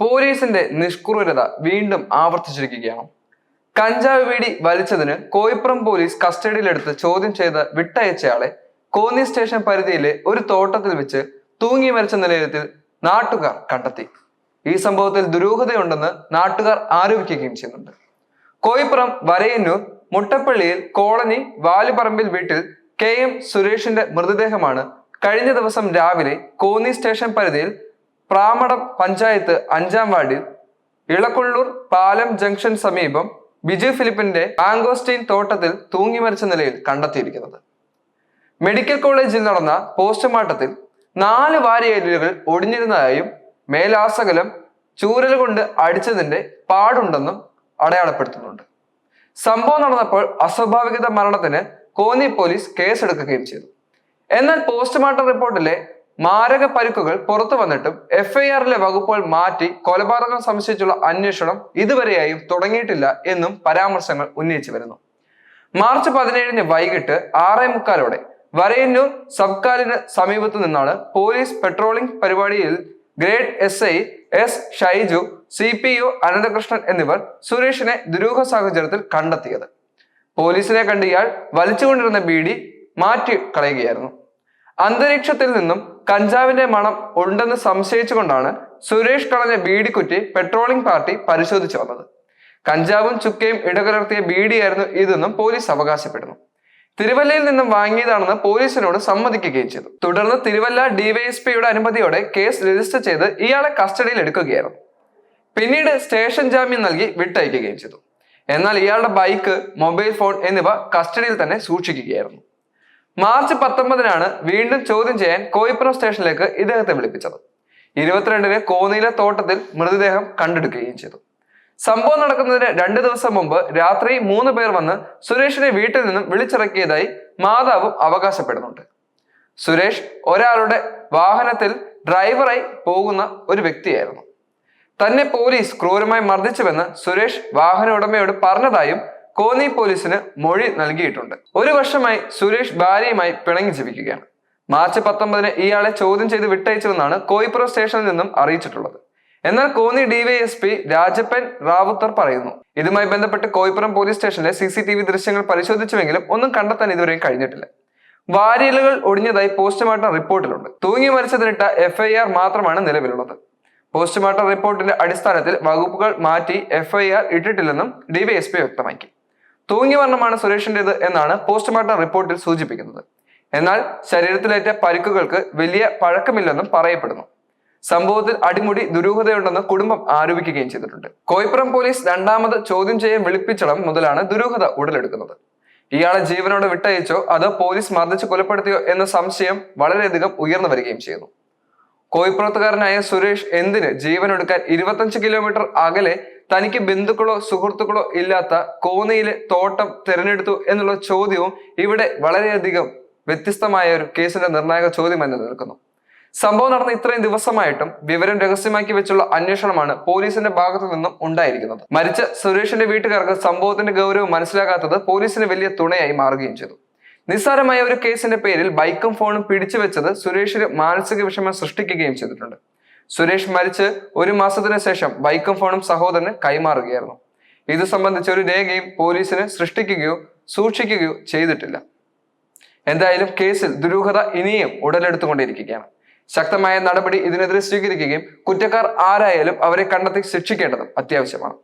പോലീസിന്റെ നിഷ്ക്രൂരത വീണ്ടും ആവർത്തിച്ചിരിക്കുകയാണ്. കഞ്ചാവ് വീടി വലിച്ചതിന് കോയിപ്പുറം പോലീസ് കസ്റ്റഡിയിലെടുത്ത് ചോദ്യം ചെയ്ത് വിട്ടയച്ചയാളെ കോന്നി സ്റ്റേഷൻ പരിധിയിലെ ഒരു തോട്ടത്തിൽ വെച്ച് തൂങ്ങി മരിച്ച നിലയത്തിൽ നാട്ടുകാർ കണ്ടെത്തി. ഈ സംഭവത്തിൽ ദുരൂഹതയുണ്ടെന്ന് നാട്ടുകാർ ആരോപിക്കുകയും ചെയ്യുന്നുണ്ട്. കോയിപ്പുറം വരയന്നൂർ മുട്ടപ്പള്ളിയിൽ കോളനി വാലിപ്പറമ്പിൽ വീട്ടിൽ കെ എം സുരേഷിന്റെ മൃതദേഹമാണ് കഴിഞ്ഞ ദിവസം രാവിലെ കോന്നി സ്റ്റേഷൻ പരിധിയിൽ പ്രാമടം പഞ്ചായത്ത് അഞ്ചാം വാർഡിൽ ഇളക്കൊള്ളൂർ പാലം ജംഗ്ഷൻ സമീപം ബിജു ഫിലിപ്പിന്റെ ആംഗോസ്റ്റീൻ തോട്ടത്തിൽ തൂങ്ങി മരിച്ച നിലയിൽ കണ്ടെത്തിയിരിക്കുന്നത്. മെഡിക്കൽ കോളേജിൽ നടന്ന പോസ്റ്റ്മോർട്ടത്തിൽ നാല് വാരിയേലുകൾ ഒടിഞ്ഞിരുന്നതായും മേലാസകലം ചൂരൽ കൊണ്ട് അടിച്ചതിന്റെ പാടുണ്ടെന്നും അടയാളപ്പെടുത്തുന്നുണ്ട്. സംഭവം നടന്നപ്പോൾ അസ്വാഭാവികത മരണത്തിന് കോന്നി പോലീസ് കേസെടുക്കുകയും ചെയ്തു. എന്നാൽ പോസ്റ്റ്മോർട്ടം റിപ്പോർട്ടിലെ മാരക പരുക്കുകൾ പുറത്തു വന്നിട്ടും എഫ്ഐആറിലെ വകുപ്പുകൾ മാറ്റി കൊലപാതകം സംശയിച്ചുള്ള അന്വേഷണം ഇതുവരെയായും തുടങ്ങിയിട്ടില്ല എന്നും പരാമർശങ്ങൾ ഉന്നയിച്ചു വരുന്നു. മാർച്ച് പതിനേഴിന് വൈകിട്ട് ആറേ മുക്കാലോടെ വരയന്നൂർ സബ്കാലിന് സമീപത്തു നിന്നാണ് പോലീസ് പെട്രോളിംഗ് പരിപാടിയിൽ grade S I S Shaiju C P U Ananthakrishnan എന്നിവർ സുരേഷിനെ ദുരൂഹ സാഹചര്യത്തിൽ കണ്ടെത്തിയത്. പോലീസിനെ കണ്ട് ഇയാൾ വലിച്ചുകൊണ്ടിരുന്ന ബീഡി മാറ്റി കളയുകയായിരുന്നു അന്തരീക്ഷത്തിൽ നിന്നും കഞ്ചാവിന്റെ മണം ഉണ്ടെന്ന് സംശയിച്ചുകൊണ്ടാണ് സുരേഷ് കളഞ്ഞ ബീഡിക്കുറ്റി പെട്രോളിംഗ് പാർട്ടി പരിശോധിച്ചു വന്നത്. കഞ്ചാവും ചുക്കയും ഇടകലർത്തിയ ബീഡിയായിരുന്നു ഇതെന്നും പോലീസ് അവകാശപ്പെടുന്നു. തിരുവല്ലയിൽ നിന്നും വാങ്ങിയതാണെന്ന് പോലീസിനോട് സമ്മതിക്കുകയും ചെയ്തു. തുടർന്ന് തിരുവല്ല ഡിവൈഎസ്പിയുടെ അനുമതിയോടെ കേസ് രജിസ്റ്റർ ചെയ്ത് ഇയാളെ കസ്റ്റഡിയിൽ എടുക്കുകയായിരുന്നു. പിന്നീട് സ്റ്റേഷൻ ജാമ്യം നൽകി വിട്ടയക്കുകയും ചെയ്തു. എന്നാൽ ഇയാളുടെ ബൈക്ക് മൊബൈൽ ഫോൺ എന്നിവ കസ്റ്റഡിയിൽ തന്നെ സൂക്ഷിക്കുകയായിരുന്നു. മാർച്ച് പത്തൊമ്പതിനാണ് വീണ്ടും ചോദ്യം ചെയ്യാൻ കോയിപ്പുറം സ്റ്റേഷനിലേക്ക് ഇദ്ദേഹത്തെ വിളിപ്പിച്ചത്. ഇരുപത്തിരണ്ടിന് കോന്നിയിലെ തോട്ടത്തിൽ മൃതദേഹം കണ്ടെടുക്കുകയും ചെയ്തു. സംഭവം നടക്കുന്നതിന് രണ്ട് ദിവസം മുമ്പ് രാത്രി മൂന്ന് പേർ വന്ന് സുരേഷിനെ വീട്ടിൽ നിന്നും വിളിച്ചിറക്കിയതായി മാതാവും അവകാശപ്പെടുന്നുണ്ട്. സുരേഷ് ഒരാളുടെ വാഹനത്തിൽ ഡ്രൈവറായി പോകുന്ന ഒരു വ്യക്തിയായിരുന്നു. തന്നെ പോലീസ് ക്രൂരമായി മർദ്ദിച്ചുവെന്ന് സുരേഷ് വാഹന ഉടമയോട് പറഞ്ഞതായും കോന്നി പോലീസിന് മൊഴി നൽകിയിട്ടുണ്ട്. ഒരു വർഷമായി സുരേഷ് ഭാര്യയുമായി പിണങ്ങി ജീവിക്കുകയാണ്. മാർച്ച് പത്തൊമ്പതിന് ഇയാളെ ചോദ്യം ചെയ്ത് വിട്ടയച്ചുവെന്നാണ് കോയിപ്പുറ സ്റ്റേഷനിൽ നിന്നും അറിയിച്ചിട്ടുള്ളത്. എന്നാൽ കോന്നി ഡിവൈഎസ്പി രാജപ്പൻ റാവുത്തർ പറയുന്നു ഇതുമായി ബന്ധപ്പെട്ട് കോയിപ്പുറം പോലീസ് സ്റ്റേഷനിലെ സി സി ടി വി ദൃശ്യങ്ങൾ പരിശോധിച്ചുവെങ്കിലും ഒന്നും കണ്ടെത്താൻ ഇതുവരെയും കഴിഞ്ഞിട്ടില്ല. വാരിയലുകൾ ഒടിഞ്ഞതായി പോസ്റ്റ്മോർട്ടം റിപ്പോർട്ടിലുണ്ട്. തൂങ്ങി മരിച്ചതിനിട്ട എഫ്ഐആർ മാത്രമാണ് നിലവിലുള്ളത്. പോസ്റ്റ്മോർട്ടം റിപ്പോർട്ടിന്റെ അടിസ്ഥാനത്തിൽ വകുപ്പുകൾ മാറ്റി എഫ്ഐആർ ഇട്ടിട്ടില്ലെന്നും ഡിവൈഎസ്പി വ്യക്തമാക്കി. തൂങ്ങി വർണമാണ് സുരേഷിന്റെത് എന്നാണ് പോസ്റ്റ്മോർട്ടം റിപ്പോർട്ടിൽ സൂചിപ്പിക്കുന്നത്. എന്നാൽ ശരീരത്തിലേറ്റ പരിക്കുകൾക്ക് വലിയ പഴക്കമില്ലെന്നും പറയപ്പെടുന്നു. സംഭവത്തിൽ അടിമുടി ദുരൂഹതയുണ്ടെന്ന് കുടുംബം ആരോപിക്കുകയും ചെയ്തിട്ടുണ്ട്. കോയിപ്പുറം പോലീസ് രണ്ടാമത് ചോദ്യം ചെയ്യാൻ വിളിപ്പിച്ചടം മുതലാണ് ദുരൂഹത ഉടലെടുക്കുന്നത്. ഇയാളെ ജീവനോടെ വിട്ടയച്ചോ അതോ പോലീസ് മർദ്ദിച്ച് കൊലപ്പെടുത്തിയോ എന്ന സംശയം വളരെയധികം ഉയർന്നു വരികയും ചെയ്യുന്നു. കോയിപ്പുറത്തുകാരനായ സുരേഷ് എന്തിന് ജീവനൊടുക്കാൻ ഇരുപത്തഞ്ച് കിലോമീറ്റർ അകലെ തനിക്ക് ബന്ധുക്കളോ സുഹൃത്തുക്കളോ ഇല്ലാത്ത കോന്നിയിലെ തോട്ടം തിരഞ്ഞെടുത്തു എന്നുള്ള ചോദ്യവും ഇവിടെ വളരെയധികം വ്യത്യസ്തമായ ഒരു കേസിന്റെ നിർണായക ചോദ്യം എന്ന് നിൽക്കുന്നു. സംഭവം നടന്ന ഇത്രയും ദിവസമായിട്ടും വിവരം രഹസ്യമാക്കി വെച്ചുള്ള അന്വേഷണമാണ് പോലീസിന്റെ ഭാഗത്തു നിന്നും ഉണ്ടായിരിക്കുന്നത്. മരിച്ച സുരേഷിന്റെ വീട്ടുകാർക്ക് സംഭവത്തിന്റെ ഗൗരവം മനസ്സിലാകാത്തത് പോലീസിന് വലിയ തുണയായി മാറുകയും ചെയ്തു. നിസ്സാരമായ ഒരു കേസിന്റെ പേരിൽ ബൈക്കും ഫോണും പിടിച്ചു വെച്ചത് സുരേഷിന് മാനസിക വിഷമം സൃഷ്ടിക്കുകയും ചെയ്തിട്ടുണ്ട്. സുരേഷ് മരിച്ച് ഒരു മാസത്തിന് ശേഷം ബൈക്കും ഫോണും സഹോദരന് കൈമാറുകയായിരുന്നു. ഇത് സംബന്ധിച്ച ഒരു രേഖയും പോലീസിന് സൃഷ്ടിക്കുകയോ സൂക്ഷിക്കുകയോ ചെയ്തിട്ടില്ല. എന്തായാലും കേസിൽ ദുരൂഹത ഇനിയും ഉടലെടുത്തുകൊണ്ടിരിക്കുകയാണ്. ശക്തമായ നടപടി ഇതിനെതിരെ സ്വീകരിക്കുകയും കുറ്റക്കാർ ആരായാലും അവരെ കണ്ടെത്തി ശിക്ഷിക്കേണ്ടതും അത്യാവശ്യമാണ്.